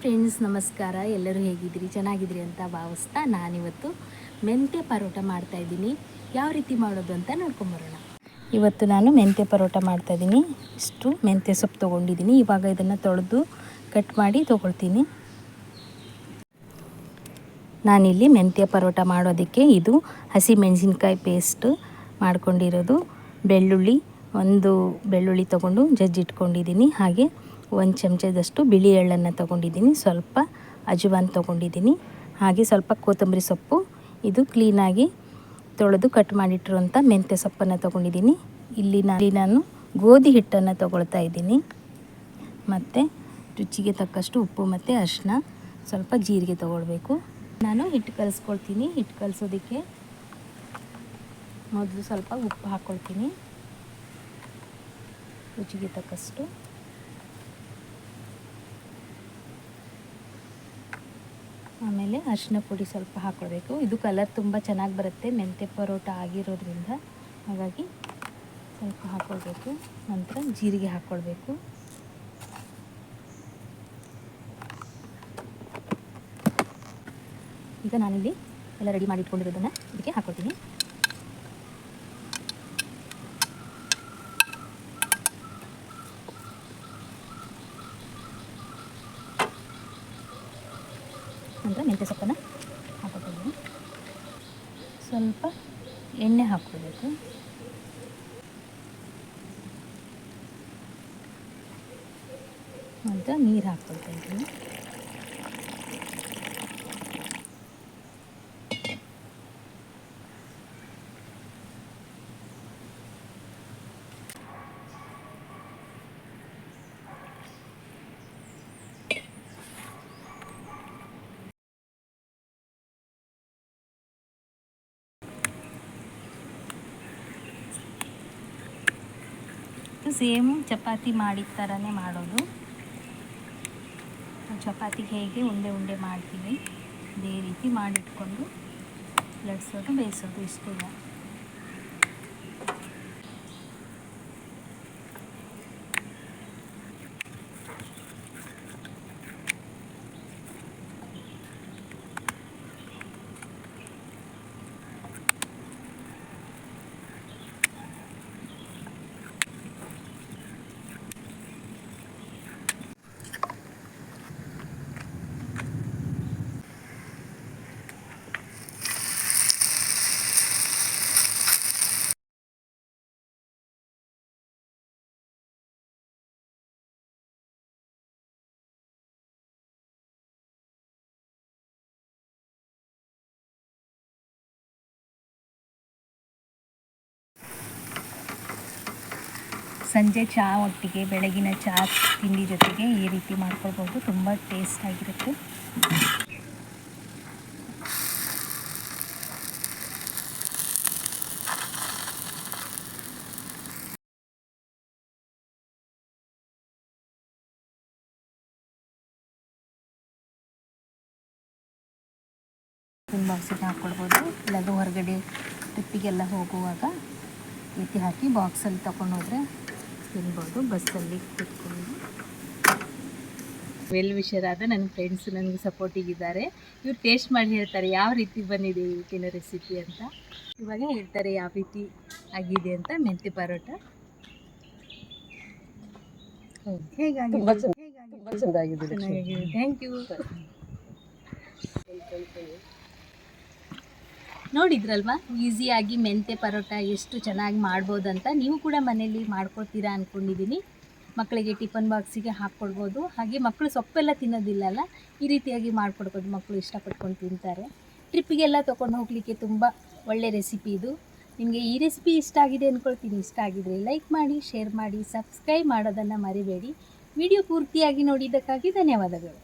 Friends ನಮಸ್ಕಾರ. ಎಲ್ಲರೂ ಹೇಗಿದ್ದೀರಿ? ಚೆನ್ನಾಗಿದ್ದೀರಿ ಅಂತ ಭಾವಿಸ್ತಾ ನಾನಿವತ್ತು ಮೆಂತ್ಯ ಪರೋಟ ಮಾಡ್ತಾಯಿದ್ದೀನಿ ಯಾವ ರೀತಿ ಮಾಡೋದು ಅಂತ ನೋಡ್ಕೊಂಬರೋಣ. ಇವತ್ತು ನಾನು ಮೆಂತ್ಯ ಪರೋಟ ಮಾಡ್ತಾ ಇದ್ದೀನಿ. ಇಷ್ಟು ಮೆಂತ್ಯ ಸೊಪ್ಪು ತೊಗೊಂಡಿದ್ದೀನಿ. ಇವಾಗ ಇದನ್ನು ತೊಳೆದು ಕಟ್ ಮಾಡಿ ತೊಗೊಳ್ತೀನಿ. ನಾನಿಲ್ಲಿ ಮೆಂತ್ಯ ಪರೋಟ ಮಾಡೋದಕ್ಕೆ ಇದು ಹಸಿ ಮೆಣಸಿನ್ಕಾಯಿ ಪೇಸ್ಟ್ ಮಾಡ್ಕೊಂಡಿರೋದು. ಬೆಳ್ಳುಳ್ಳಿ, ಒಂದು ಬೆಳ್ಳುಳ್ಳಿ ತೊಗೊಂಡು ಜಜ್ಜಿಟ್ಕೊಂಡಿದ್ದೀನಿ. ಹಾಗೆ ಒಂದು ಚಮಚದಷ್ಟು ಬಿಳಿ ಎಳ್ಳನ್ನು ತೊಗೊಂಡಿದ್ದೀನಿ. ಸ್ವಲ್ಪ ಅಜವಾನ್ ತೊಗೊಂಡಿದ್ದೀನಿ. ಹಾಗೆ ಸ್ವಲ್ಪ ಕೊತ್ತಂಬರಿ ಸೊಪ್ಪು. ಇದು ಕ್ಲೀನಾಗಿ ತೊಳೆದು ಕಟ್ ಮಾಡಿಟ್ಟಿರುವಂಥ ಮೆಂತ್ಯ ಸೊಪ್ಪನ್ನು ತೊಗೊಂಡಿದ್ದೀನಿ. ಇಲ್ಲಿ ನಾನು ನಾನು ಗೋಧಿ ಹಿಟ್ಟನ್ನು ತೊಗೊಳ್ತಾ ಇದ್ದೀನಿ. ಮತ್ತು ರುಚಿಗೆ ತಕ್ಕಷ್ಟು ಉಪ್ಪು ಮತ್ತು ಅರಿಶಿನ ಸ್ವಲ್ಪ ಜೀರಿಗೆ ತೊಗೊಳ್ಬೇಕು. ನಾನು ಹಿಟ್ಟು ಕಲಿಸ್ಕೊಳ್ತೀನಿ. ಹಿಟ್ಟು ಕಲಿಸೋದಕ್ಕೆ ಮೊದಲು ಸ್ವಲ್ಪ ಉಪ್ಪು ಹಾಕ್ಕೊಳ್ತೀನಿ. ರುಚಿಗೆ ತಕ್ಕಷ್ಟು. ಆಮೇಲೆ ಅರಿಶಿನ ಪುಡಿ ಸ್ವಲ್ಪ ಹಾಕ್ಕೊಳ್ಬೇಕು ಇದು ಕಲರ್ ತುಂಬ ಚೆನ್ನಾಗಿ ಬರುತ್ತೆ. ಮೆಂತೆ ಪರೋಟ ಆಗಿರೋದ್ರಿಂದ. ಹಾಗಾಗಿ ಸ್ವಲ್ಪ ಹಾಕ್ಕೊಳ್ಬೇಕು ನಂತರ ಜೀರಿಗೆ ಹಾಕ್ಕೊಳ್ಬೇಕು ಈಗ ನಾನಿಲ್ಲಿ ಎಲ್ಲ ರೆಡಿ ಮಾಡಿ ಇಟ್ಕೊಂಡಿರೋದನ್ನು ಇದಕ್ಕೆ ಹಾಕ್ಕೊಳ್ತೀನಿ ನಂತರ ಮೆಂತ್ಯ ಸೊಪ್ಪನ್ನು ಹಾಕೋತೀನಿ. ಸ್ವಲ್ಪ ಎಣ್ಣೆ ಹಾಕ್ಕೊಳ್ಬೇಕು ನಂತರ ನೀರು ಹಾಕ್ಕೊಳ್ತಾ ಇದ್ದೀನಿ. ಸೇಮ್ ಚಪಾತಿ ಮಾಡಿದ ಥರನೇ ಮಾಡೋದು. ಚಪಾತಿಗೆ ಹೇಗೆ ಉಂಡೆ ಉಂಡೆ ಮಾಡ್ತೀವಿ, ಅದೇ ರೀತಿ ಮಾಡಿಟ್ಕೊಂಡು ಲಡ್ಸೋದು ಬೇಯಿಸೋದು ಇಷ್ಟೇ. ಸಂಜೆ ಚಹಾ ಒಟ್ಟಿಗೆ, ಬೆಳಗಿನ ಚಹಾ ತಿಂಡಿ ಜೊತೆಗೆ ಈ ರೀತಿ ಮಾಡ್ಕೊಳ್ಬೋದು. ತುಂಬ ಟೇಸ್ಟ್ ಆಗಿರುತ್ತೆ. ಬಾಕ್ಸಿಗೆ ಹಾಕ್ಕೊಳ್ಬೋದು. ಇಲ್ಲಾಂದ್ರೆ ಹೊರಗಡೆ ಟ್ರಿಪ್ಪಿಗೆಲ್ಲ ಹೋಗುವಾಗ ರೀತಿ ಹಾಕಿ ಬಾಕ್ಸಲ್ಲಿ ತೊಗೊಂಡೋದ್ರೆ ತಿನ್ಬೋದು ಬಸ್ಸಲ್ಲಿ ಕೂತ್ಕೊಂಡು. ವೆಲ್ ಆದ ನನ್ನ ಫ್ರೆಂಡ್ಸ್ ನನಗೆ ಸಪೋರ್ಟಿಗಿದ್ದಾರೆ ಇವ್ರು ಟೇಸ್ಟ್ ಮಾಡಿ ಹೇಳ್ತಾರೆ ಯಾವ ರೀತಿ ಬಂದಿದೆ ಇವತ್ತಿನ ರೆಸಿಪಿ ಅಂತ. ಇವಾಗ ಹೇಳ್ತಾರೆ ಯಾವ ರೀತಿ ಆಗಿದೆ ಅಂತ ಮೆಂತ್ಯ ಪರೋಟ. ಚೆನ್ನಾಗಿದೆ. ಥ್ಯಾಂಕ್ ಯು ನೋಡಿದ್ರಲ್ವಾ? ಈಸಿಯಾಗಿ ಮೆಂತೆ ಪರೋಟ ಎಷ್ಟು ಚೆನ್ನಾಗಿ ಮಾಡ್ಬೋದು ಅಂತ ನೀವು ಕೂಡ ಮನೇಲಿ ಮಾಡ್ಕೊಳ್ತೀರಾ ಅಂದ್ಕೊಂಡಿದ್ದೀನಿ ಮಕ್ಕಳಿಗೆ ಟಿಫನ್ ಬಾಕ್ಸಿಗೆ ಹಾಕ್ಕೊಡ್ಬೋದು. ಹಾಗೆ ಮಕ್ಕಳು ಸೊಪ್ಪೆಲ್ಲ ತಿನ್ನೋದಿಲ್ಲಲ್ಲ, ಈ ರೀತಿಯಾಗಿ ಮಾಡಿಕೊಡ್ಬೋದು ಮಕ್ಕಳು ಇಷ್ಟಪಟ್ಕೊಂಡು ತಿಂತಾರೆ. ಟ್ರಿಪ್ಪಿಗೆಲ್ಲ ತೊಗೊಂಡು ಹೋಗಲಿಕ್ಕೆ ತುಂಬ ಒಳ್ಳೆ ರೆಸಿಪಿ ಇದು. ನಿಮಗೆ ಈ ರೆಸಿಪಿ ಇಷ್ಟ ಆಗಿದೆ ಅಂದ್ಕೊಳ್ತೀನಿ ಇಷ್ಟ ಆಗಿದ್ರೆ ಲೈಕ್ ಮಾಡಿ ಶೇರ್ ಮಾಡಿ ಸಬ್ಸ್ಕ್ರೈಬ್ ಮಾಡೋದನ್ನು ಮರಿಬೇಡಿ. ವಿಡಿಯೋ ಪೂರ್ತಿಯಾಗಿ ನೋಡಿದ್ದಕ್ಕಾಗಿ ಧನ್ಯವಾದಗಳು.